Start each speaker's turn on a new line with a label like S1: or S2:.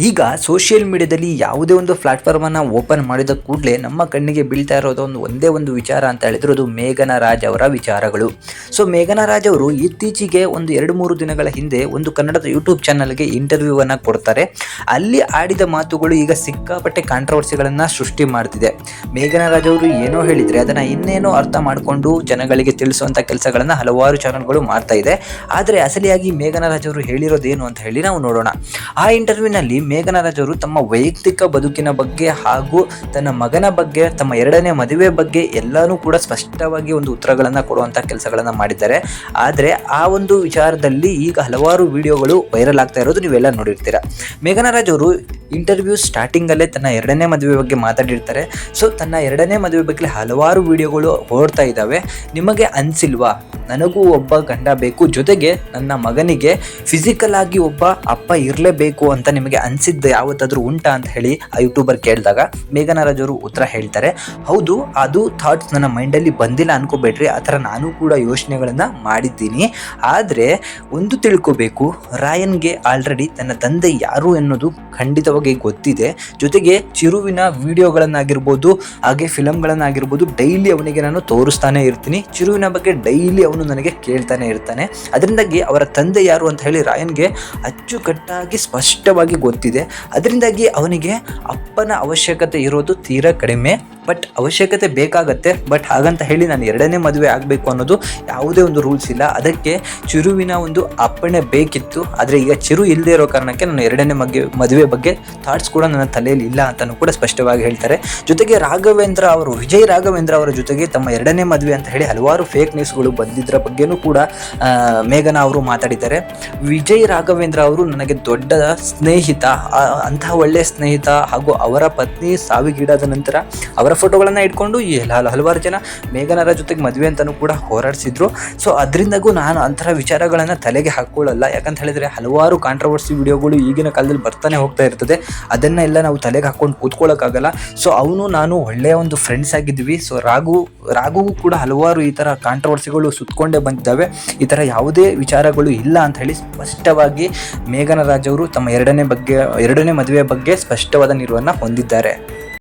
S1: ಈಗ ಸೋಷಿಯಲ್ ಮೀಡಿಯಾದಲ್ಲಿ ಯಾವುದೇ ಒಂದು ಪ್ಲಾಟ್ಫಾರ್ಮನ್ನು ಓಪನ್ ಮಾಡಿದ ಕೂಡಲೇ ನಮ್ಮ ಕಣ್ಣಿಗೆ ಬೀಳ್ತಾ ಇರೋದು ಒಂದು ಒಂದೇ ಒಂದು ವಿಚಾರ ಅಂತ ಹೇಳಿದ್ರು ಅದು ಮೇಘನಾ ರಾಜ್ ಅವರ ವಿಚಾರಗಳು. ಸೊ ಮೇಘನಾ ರಾಜ್ ಅವರು ಇತ್ತೀಚೆಗೆ ಒಂದು ಎರಡು ಮೂರು ದಿನಗಳ ಹಿಂದೆ ಒಂದು ಕನ್ನಡದ ಯೂಟ್ಯೂಬ್ ಚಾನಲ್ಗೆ ಇಂಟರ್ವ್ಯೂವನ್ನು ಕೊಡ್ತಾರೆ. ಅಲ್ಲಿ ಆಡಿದ ಮಾತುಗಳು ಈಗ ಸಿಕ್ಕಾಪಟ್ಟೆ ಕಾಂಟ್ರವರ್ಸಿಗಳನ್ನು ಸೃಷ್ಟಿ ಮಾಡ್ತಿದೆ. ಮೇಘನಾ ರಾಜ್ ಅವರು ಏನೋ ಹೇಳಿದರೆ ಅದನ್ನು ಇನ್ನೇನೋ ಅರ್ಥ ಮಾಡಿಕೊಂಡು ಜನಗಳಿಗೆ ತಿಳಿಸುವಂಥ ಕೆಲಸಗಳನ್ನು ಹಲವಾರು ಚಾನಲ್ಗಳು ಮಾಡ್ತಾ ಇದೆ. ಆದರೆ ಅಸಲಿಯಾಗಿ ಮೇಘನಾ ರಾಜ್ ಅವರು ಹೇಳಿರೋದೇನು ಅಂತ ಹೇಳಿ ನಾವು ನೋಡೋಣ. ಆ ಇಂಟರ್ವ್ಯೂನಲ್ಲಿ ಮೇಘನಾ ರಾಜ್ ಅವರು ತಮ್ಮ ವೈಯಕ್ತಿಕ ಬದುಕಿನ ಬಗ್ಗೆ ಹಾಗೂ ತನ್ನ ಮಗನ ಬಗ್ಗೆ, ತಮ್ಮ ಎರಡನೇ ಮದುವೆ ಬಗ್ಗೆ ಎಲ್ಲನೂ ಕೂಡ ಸ್ಪಷ್ಟವಾಗಿ ಒಂದು ಉತ್ತರಗಳನ್ನು ಕೊಡುವಂಥ ಕೆಲಸಗಳನ್ನು ಮಾಡಿದ್ದಾರೆ. ಆದರೆ ಆ ಒಂದು ವಿಚಾರದಲ್ಲಿ ಈಗ ಹಲವಾರು ವಿಡಿಯೋಗಳು ವೈರಲ್ ಆಗ್ತಾ ಇರೋದು ನೀವೆಲ್ಲ ನೋಡಿರ್ತೀರ. ಮೇಘನಾ ರಾಜ್ ಅವರು ಇಂಟರ್ವ್ಯೂ ಸ್ಟಾರ್ಟಿಂಗಲ್ಲೇ ತನ್ನ ಎರಡನೇ ಮದುವೆ ಬಗ್ಗೆ ಮಾತಾಡಿರ್ತಾರೆ. ಸೊ, ತನ್ನ ಎರಡನೇ ಮದುವೆ ಬಗ್ಗೆ ಹಲವಾರು ವಿಡಿಯೋಗಳು ಓಡ್ತಾ ಇದ್ದಾವೆ. ನಿಮಗೆ ಅನಿಸಿಲ್ವಾ? ನನಗೂ ಒಬ್ಬ ಗಂಡ ಬೇಕು. ಜೊತೆಗೆ ನನ್ನ ಮಗನಿಗೆ ಫಿಸಿಕಲ್ ಆಗಿ ಒಬ್ಬ ಅಪ್ಪ ಇರಲೇಬೇಕು ಅಂತ ನಿಮಗೆ ಅನಿಸಿದ್ದು ಯಾವತ್ತಾದರೂ ಉಂಟಾ ಅಂತ ಹೇಳಿ ಆ ಯೂಟ್ಯೂಬರ್ ಕೇಳಿದಾಗ ಮೇಘನರಾಜ್ ಅವರು ಉತ್ತರ ಹೇಳ್ತಾರೆ. ಹೌದು, ಅದು ಥಾಟ್ಸ್ ನನ್ನ ಮೈಂಡಲ್ಲಿ ಬಂದಿಲ್ಲ ಅನ್ಕೋಬೇಡ್ರಿ. ಆ ಥರ ನಾನು ಕೂಡ ಯೋಚನೆಗಳನ್ನು ಮಾಡಿದ್ದೀನಿ. ಆದರೆ ಒಂದು ತಿಳ್ಕೋಬೇಕು, ರಾಯನ್ಗೆ ಆಲ್ರೆಡಿ ತನ್ನ ತಂದೆ ಯಾರು ಎನ್ನುವುದು ಖಂಡಿತವಾಗಿ ಗೊತ್ತಿದೆ. ಜೊತೆಗೆ ಚಿರುವಿನ ವಿಡಿಯೋಗಳನ್ನಾಗಿರ್ಬೋದು, ಹಾಗೆ ಫಿಲಮ್ಗಳನ್ನಾಗಿರ್ಬೋದು ಡೈಲಿ ಅವನಿಗೆ ನಾನು ತೋರಿಸ್ತಾನೆ ಇರ್ತೀನಿ. ಚಿರುವಿನ ಬಗ್ಗೆ ಡೈಲಿ ಅವನು ನನಗೆ ಕೇಳ್ತಾನೆ ಇರ್ತಾನೆ. ಅದರಿಂದಾಗಿ ಅವರ ತಂದೆ ಯಾರು ಅಂತ ಹೇಳಿ ರಾಯನ್ಗೆ ಅಚ್ಚುಕಟ್ಟಾಗಿ ಸ್ಪಷ್ಟವಾಗಿ ಗೊತ್ತಿದೆ. ಅದರಿಂದಾಗಿ ಅವನಿಗೆ ಅಪ್ಪನ ಅವಶ್ಯಕತೆ ಇರೋದು ತೀರಾ ಕಡಿಮೆ. ಬಟ್ ಅವಶ್ಯಕತೆ ಬೇಕಾಗತ್ತೆ. ಬಟ್ ಹಾಗಂತ ಹೇಳಿ ನಾನು ಎರಡನೇ ಮದುವೆ ಆಗಬೇಕು ಅನ್ನೋದು ಯಾವುದೇ ಒಂದು ರೂಲ್ಸ್ ಇಲ್ಲ. ಅದಕ್ಕೆ ಚಿರುವಿನ ಒಂದು ಅಪ್ಪಣೆ ಬೇಕಿತ್ತು. ಆದರೆ ಈಗ ಚಿರು ಇಲ್ಲದೆ ಇರೋ ಕಾರಣಕ್ಕೆ ನಾನು ಎರಡನೇ ಮಗ್ಗೆ, ಮದುವೆ ಬಗ್ಗೆ ಥಾಟ್ಸ್ ಕೂಡ ನನ್ನ ತಲೆಯಲ್ಲಿ ಇಲ್ಲ ಅಂತಲೂ ಕೂಡ ಸ್ಪಷ್ಟವಾಗಿ ಹೇಳ್ತಾರೆ. ಜೊತೆಗೆ ರಾಘವೇಂದ್ರ ಅವರು, ವಿಜಯ್ ರಾಘವೇಂದ್ರ ಅವರ ಜೊತೆಗೆ ತಮ್ಮ ಎರಡನೇ ಮದುವೆ ಅಂತ ಹೇಳಿ ಹಲವಾರು ಫೇಕ್ ನ್ಯೂಸ್ಗಳು ಬಂದಿದ್ದರ ಬಗ್ಗೆನೂ ಕೂಡ ಮೇಘನಾ ಅವರು ಮಾತಾಡಿದ್ದಾರೆ. ವಿಜಯ್ ರಾಘವೇಂದ್ರ ಅವರು ನನಗೆ ದೊಡ್ಡ ಸ್ನೇಹಿತ ಅಂತಹ ಒಳ್ಳೆಯ ಸ್ನೇಹಿತ ಹಾಗೂ ಅವರ ಪತ್ನಿ ಸಾವಿಗೀಡಾದ ನಂತರ ಅವರ ಫೋಟೋಗಳನ್ನು ಇಟ್ಕೊಂಡು ಈ ಹಲ- ಹಲವಾರು ಜನ ಮೇಘನರ ಜೊತೆಗೆ ಮದುವೆ ಅಂತಲೂ ಕೂಡ ಹೋರಾಡಿಸಿದ್ರು. ಸೊ, ಅದರಿಂದಾಗೂ ನಾನು ಅಂತಹ ವಿಚಾರಗಳನ್ನು ತಲೆಗೆ ಹಾಕ್ಕೊಳ್ಳಲ್ಲ ಯಾಕಂತ ಹೇಳಿದ್ರೆ ಹಲವಾರು ಕಾಂಟ್ರವರ್ಸಿ ವಿಡಿಯೋಗಳು ಈಗಿನ ಕಾಲದಲ್ಲಿ ಬರ್ತಾನೆ ಹೋಗ್ತಾ ಇರ್ತದೆ. ಅದನ್ನೆಲ್ಲ ನಾವು ತಲೆಗೆ ಹಾಕ್ಕೊಂಡು ಕೂತ್ಕೊಳ್ಳೋಕ್ಕಾಗಲ್ಲ ಸೊ, ಅವನು ನಾನು ಒಳ್ಳೆಯ ಒಂದು ಫ್ರೆಂಡ್ಸ್ ಆಗಿದ್ವಿ. ಸೊ, ರಾಘು ರಾಘುಗೂ ಕೂಡ ಹಲವಾರು ಈ ಥರ ಕಾಂಟ್ರವರ್ಸಿಗಳು ಸುತ್ತಕೊಂಡೇ ಬಂದಿದ್ದಾವೆ. ಈ ಥರ ಯಾವುದೇ ವಿಚಾರಗಳು ಇಲ್ಲ ಅಂತ ಹೇಳಿ ಸ್ಪಷ್ಟವಾಗಿ ಮೇಘನ ರಾಜ್ ಅವರು ತಮ್ಮ ಎರಡನೇ ಬಗ್ಗೆ, ಎರಡನೇ ಮದುವೆಯ ಬಗ್ಗೆ ಸ್ಪಷ್ಟವಾದ ನಿಲುವನ್ನು ಹೊಂದಿದ್ದಾರೆ.